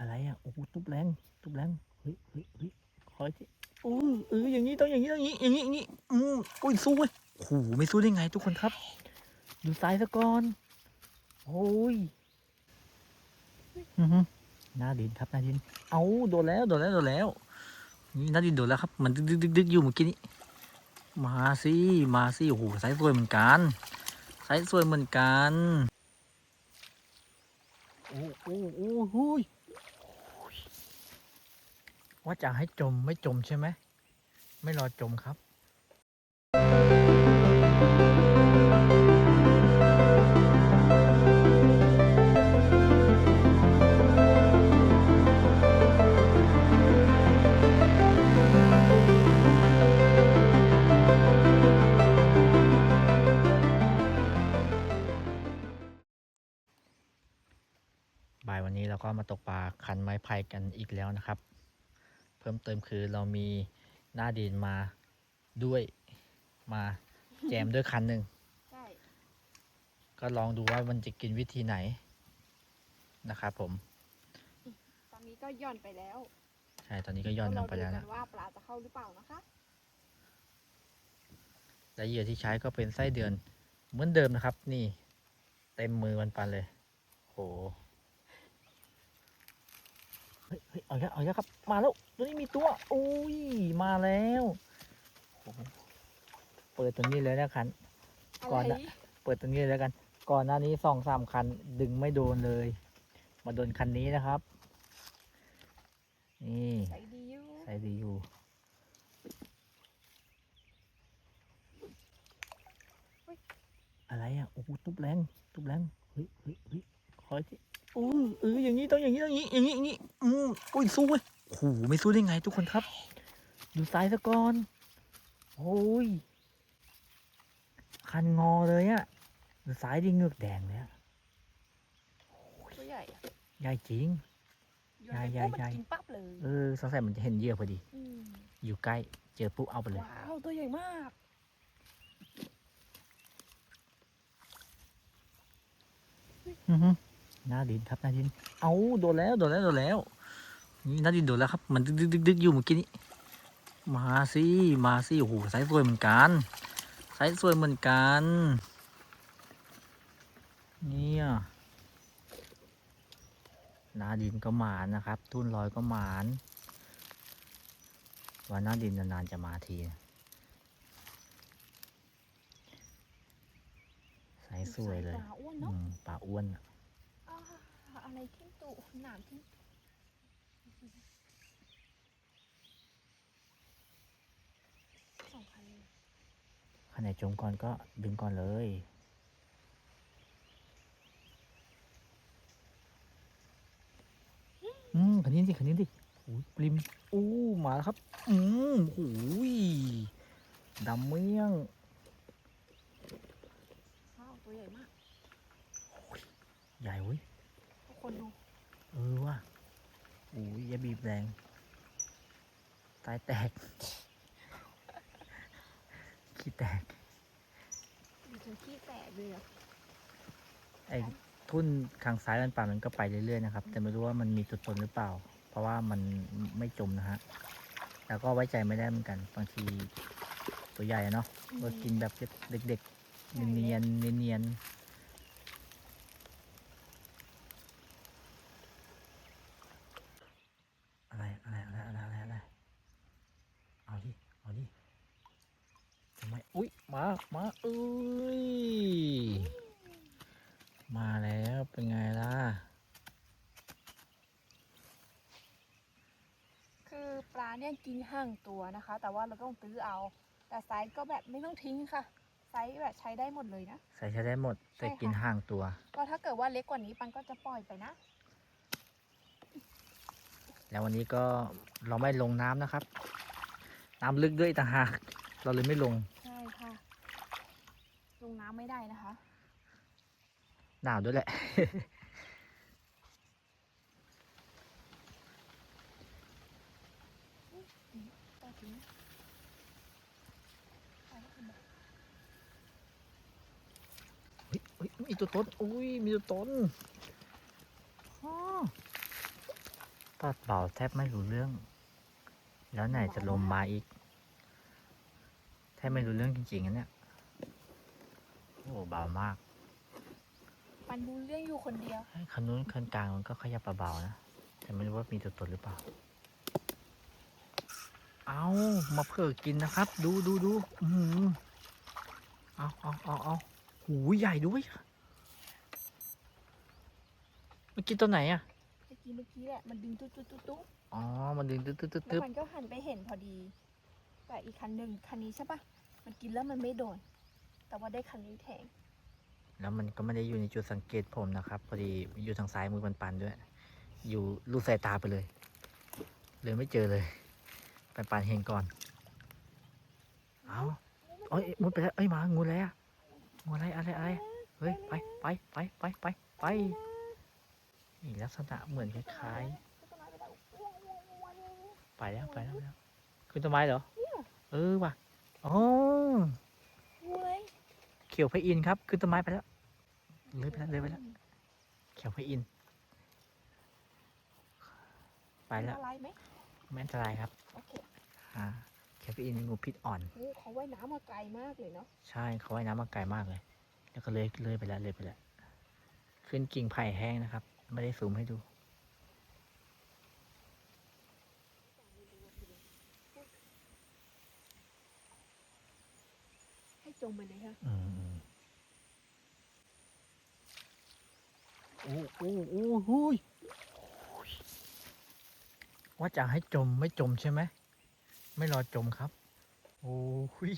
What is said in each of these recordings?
อะไรอะโอ้โหทุบแรงทุบแรงเฮ้ยเฮ้ยเฮ้ยคอยที่อู้เอออย่างนี้ต้องอย่างนี้ต้องอย่างนี้อย่างนี้อย่างนี้อืมอุ้ยสู้เว้ยโอ้โหไม่สู้ได้ไง ทุกคนครับดูซ้ายซะก่อนโอ้ยอือหือหน้าดินครับหน้าดิน เอาโดนแล้วโดนแล้วโดนแล้วนี่หน้าดินโดนแล้วครับ มันดึกดึกดึกดึกอยู่เมื่อกี้นี้มาสิมาสิโอ้โหสายสวยเหมือนกันสายสวยเหมือนกันโอ้โอ้โอ้โหุย ว่าจะให้จมไม่จมใช่ไหม ไม่รอจมครับบ่ายวันนี้เราก็มาตกปลาคันไม้ไผ่กันอีกแล้วนะครับ พิ่มเติมคือเรามีหน้าดินมาด้วยมาแจมด้วยคันหนึ่งใช่ก็ลองดูว่ามันจะกินวิธีไหนนะครับผม ตอนนี้ก็หย่อนไปแล้วใช่ตอนนี้ก็ย้อนลงไปแล้วเราดูนะกันว่าปลาจะเข้าหรือเปล่านะคะและเหยื่อที่ใช้ก็เป็นไส้เดือนเหมือนเดิมนะครับ นี่ เต็มมือมันปันเลย โห เฮ้ยเฮ้ยเอาแล้วเอาแล้วครับ มาแล้วตัวนี้มีตัวโอ้ยมาแล้วโอ้โหเปิดตัวนี้เลยนะคันก่อนอะไรนะเปิดตรงนี้เลยแล้วกัน ก่อนหน้านี้สองสามคันดึงไม่โดนเลย มาโดนคันนี้นะครับ นี่ใส่ดีอยู่ใส่ดีอยู่อะไรอะโอ้โหทุบแรงทุบแรงเฮ้ยเฮ้ยเฮ้ยคอยที่ อู้เอออย่างนี้ต้องอย่างนี้ต้องอย่างนี้อย่างนี้อย่างนี้อืมอุ้ยสู้เว้ยโอ้โหไม่สู้ได้ไง ทุกคนครับ ดูซ้ายซะก่อนโอ้ยคันงอเลยอะดูซ้ายดิเหงือกแดงเลยอะตัวใหญ่อะใหญ่จริง โยนไปใหญ่ปุ๊บใหญ่ มันกินปั๊บเลย เออสงสัยมันจะเห็นเหยื่อพอดีมอยู่ใกล้ เจอปุ๊บเอาไปเลย ว้าวตัวใหญ่มาก อือหือ หน้าดินครับหน้าดิน เอาโดนแล้วโดนแล้วโดนแล้ว นี่หน้าดินโดนแล้วครับ มันดึกดึกดึกดึกอยู่เมื่อกี้นี้ มาสิมาสิโอ้โหสายสวยเหมือนกันสายสวยเหมือนกัน เนี่ยหน้าดินก็หมานนะครับ ทุ่นลอยก็หมาน วันหน้าดินนานๆจะมาทีนะสายสวยเลยปลาอ้วน อะไรทิ้งตุหนามทิ้งสองพันเลยข้างในจมก่อนก็ดึงก่อนเลยอืมคันนี้ดิคันนี้ดิโอ้ยปริมอู้มาแล้วครับ อืมโอ้ยดำเมี่ยงว้าวตัวใหญ่มากใหญ่เว้ยทุก คนดู เออว่ะโอ้ยอย่าบีบแรง ตายแตก ขี้แตก มีจนขี้แตกเลยอะไอ้ทุ่นข้างซ้ายมันป่ามันก็ไปเรื่อยๆนะครับ แต่ไม่รู้ว่ามันมีตัวตนหรือเปล่า เพราะว่ามันไม่จมนะฮะ แล้วก็ไว้ใจไม่ได้เหมือนกัน บางทีตัวใหญ่อะเนาะก็กินแบบเด็กๆ เนียนๆเนียนๆอะไรอะไรอะไรอะไรอะไรอะไรเอาดิ เอาดิทำไมอุ๊ยมามาเอ้ย มาแล้วเป็นไงล่ะ คือปลาเนี่ยกินห่างตัวนะคะ แต่ว่าเราต้องตื้อเอา แต่ไซส์ก็แบบไม่ต้องทิ้งค่ะ ไซส์แบบใช้ได้หมดเลยนะ ใส่ใช้ได้หมด แต่ใช่ค่ะกินห่างตัว ก็ถ้าเกิดว่าเล็กกว่านี้ปันก็จะปล่อยไปนะ แล้ววันนี้ก็เราไม่ลงน้ำนะครับ น้ำลึกด้วยอีกต่างหาก เราเลยไม่ลงใช่ค่ะล งน้ำไม่ได้นะคะ หนาวด้วยแหละปล่อยทิ้งปล่อยแล้วกันนะเฮ้ยมีตัวตนอุ้ย มีตัวตนอ๋อตัดเบาแทบไม่รู้เรื่อง แล้วไหนจะลมมาอีก แทบไม่รู้เรื่องจริงๆอันเนี้ย โอ้เบามาก ปันดูเรื่องอยู่คนเดียว คันนู้นคันกลางมันก็ขยับเบาๆนะ แต่ไม่รู้ว่ามีตัวตนหรือเปล่า เอามาเพื่อกินนะครับ ดูดูดูอือหือเอาเอาเอาเอาหูยใหญ่ด้วยเมื่อกี้ตัวไหนอะเมื่อกี้เมื่อกี้แหละ มันดึงตุ๊ตุ๊ตุ๊ตุ๊อ๋อ มันดึงตึ๊บตึ๊บตึ๊บแล้วตึ๊บมันก็หันไปเห็นพอดี แต่อีกคันหนึ่งคันนี้ใช่ปะมันกินแล้วมันไม่โดน แต่ว่าได้คันนี้แทง แล้วมันก็ไม่ได้อยู่ในจุดสังเกตผมนะครับ พอดีอยู่ทางซ้ายมือปันๆด้วย อยู่ลูกสายตาไปเลย เลยไม่เจอเลยปันๆเห็นก่อน เอาเอ้ยมุดไปแล้วเอ้ยหมางูอะไรอะงูอะไรอะไรอะไรเฮ้ยไปไปไปไปไปไปนี่ลักษณะเหมือนคล้ายๆไปแล้วไปแล้วไปแล้วขึ้นต้นไม้เหรอ เออว่ะอ๋องูเลย เขียวพระอินทร์ครับ ขึ้นต้นไม้ไปแล้วเลยไปแล้วเลยไปแล้ว เขียวพระอินทร์ไปแล้วอะไรไหมไม่อันตรายครับโอเคอ่าเขียวพระอินทร์งูพิษอ่อน โอ้เขาว่ายน้ำมาไกลมากเลยเนาะใช่เขาว่ายน้ำมาไกลมากเลย แล้วก็เลยเลยไปแล้วเลยไปแล้ว ขึ้นกิ่งไผ่แห้งนะครับ ไม่ได้ซูมให้ดู จมไปเลยค่ะอืมโอ้โอ้โอ้หุยว่าจะให้จมไม่จมใช่ไหม ไม่รอจมครับ โอ้หุย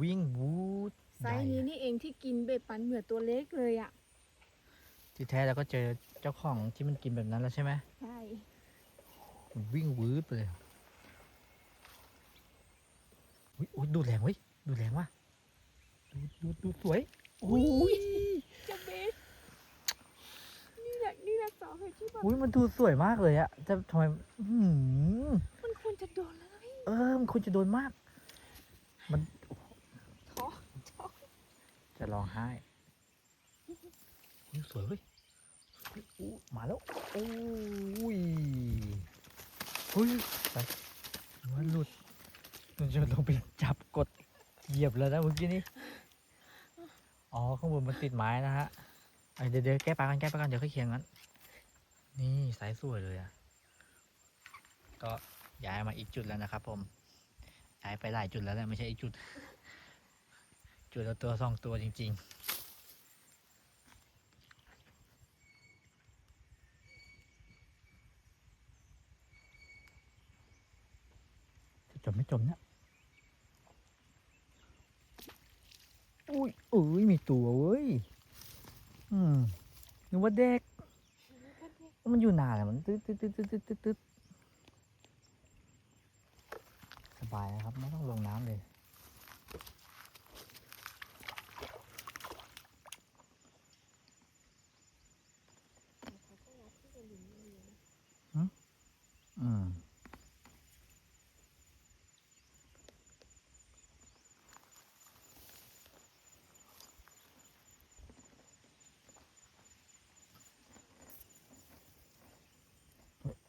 วิ่งวูดไซส์นี้นี่เองที่กินเบ็ดปันเหมือนตัวเล็กเลยอะ ที่แท้เราก็เจอเจ้าของที่มันกินแบบนั้นแล้วใช่ไหมใช่วิ่งวืดไปเลยอุ๊ยอุ๊ยดูแรงเว้ยดูแรงว่ะ ดูดูดูสวยโอ้ยจะเบ็ดนี่แหละนี่แหละสาเหตุที่แบบอุ้ยมันดูสวยมากเลยอะจะทำไมอื้อหือมันควรจะโดนเลยเออมันควรจะโดนมาก มันท้อท้อจะร้องไห้อุ๊ยสวยเว้ยเฮ้ยอู้มาแล้วโอ้ยเฮ้ยไปมันหลุดมันจะลงไปจับกดเหยียบแล้วนะเมื่อกี้นี้ อ๋อข้างบนมันติดไม้นะฮะเดี๋ยวเดี๋ยวแก้ปลากันแก้ปลากันเดี๋ยวค่อยเคียงกันนี่สายสวยเลยอะก็ย้ายมาอีกจุดแล้วนะครับ ผมย้ายไปหลายจุดแล้วแหละไม่ใช่อีกจุด จุดละตัวสองตัวจริง ๆจะจมไม่จมเนี่ย อุ้ยเอ้ยมีตัวเว้ย อืมนึกว่าเด็ก มันอยู่นานเลยมันตึ๊ดตึ๊ดตึ๊ดตึ๊ดตึ๊ดตึ๊ดตึ๊ดสบายนะครับ ไม่ต้องลงน้ำเลย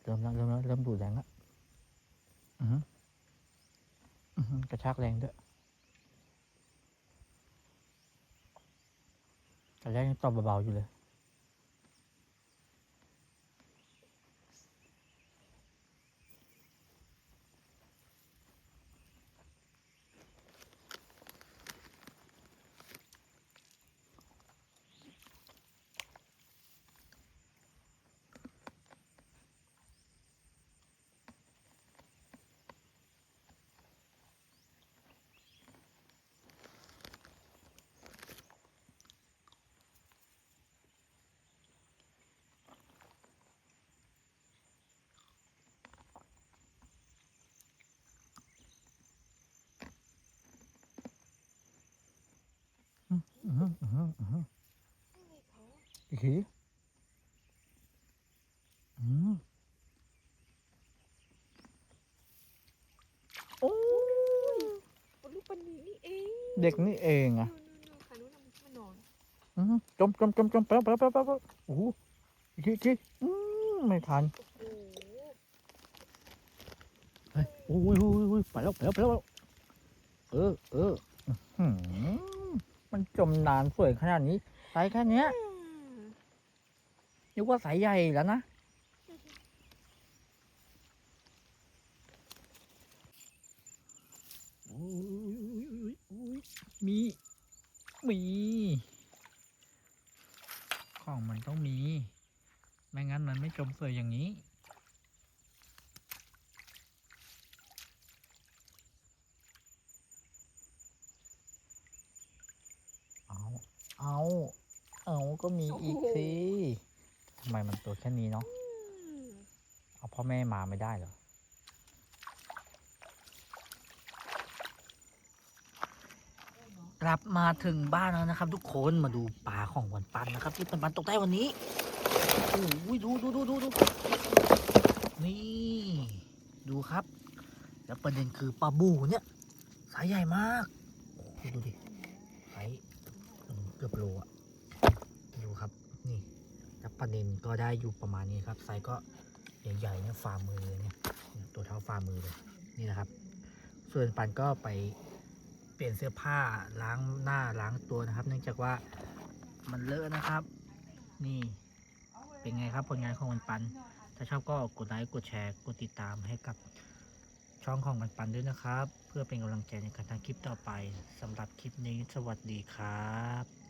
เริ่มแล้วเริ่มแล้วเริ่มดูดแรงแล้วอือฮึอือฮึกระชากแรงด้วยแต่แรกยังตอบเบาๆอยู่เลย อีกทีอืมโอ้ยลูกปันนี้นี่เองเด็กนี่เองอะนู่นๆๆค่ะนู่นน่ะมันมานอน อือหือจมจมจมจมไปแล้วไปแล้วไปแล้วไปแล้วโอ้โหอีกทีอีกทีอืมไม่ทันโอ้โหอุ้ยอุ้ยอุ้ยไปแล้วไปแล้วไปแล้วเออเอออื้อหือมันจมนานสวยขนาดนี้ไซส์แค่เนี้ย นึกว่าสายใหญ่แล้วนะ มี มี ของมันต้องมี ไม่งั้นมันไม่จมสวยอย่างนี้เอา เอา เอา ก็มีอีกสิ ทำไมมันตัวแค่นี้เนาะเอาพ่อแม่มาไม่ได้เหรอกลับมาถึงบ้านแล้วนะครับ ทุกคนมาดูปลาของวันปันนะครับ ที่ปันปันตกได้วันนี้โอ้ยดูดูดูดูดูนี่ ดูครับ แล้วประเด็นคือปลาบูเนี่ยสายใหญ่มากดูดิสายเกือบโลอะ ล้วประเด็นก็ได้อยู่ประมาณนี้ครับไซส์ก็ใหญ่ๆเนี่ยฝ่ามือเนี่ยตัวเท่าฝ่ามือเลยนี่นะครับ ส่วนปันก็ไปเปลี่ยนเสื้อผ้าล้างหน้าล้างตัวนะครับ เนื่องจากว่ามันเลอะนะครับ นี่เป็นไงครับผลงานของวันปัน ถ้าชอบก็กดไลค์กดแชร์กดติดตามให้กับช่องของวันปันด้วยนะครับ เพื่อเป็นกำลังใจในการทำคลิปต่อไปสำหรับคลิปนี้สวัสดีครับ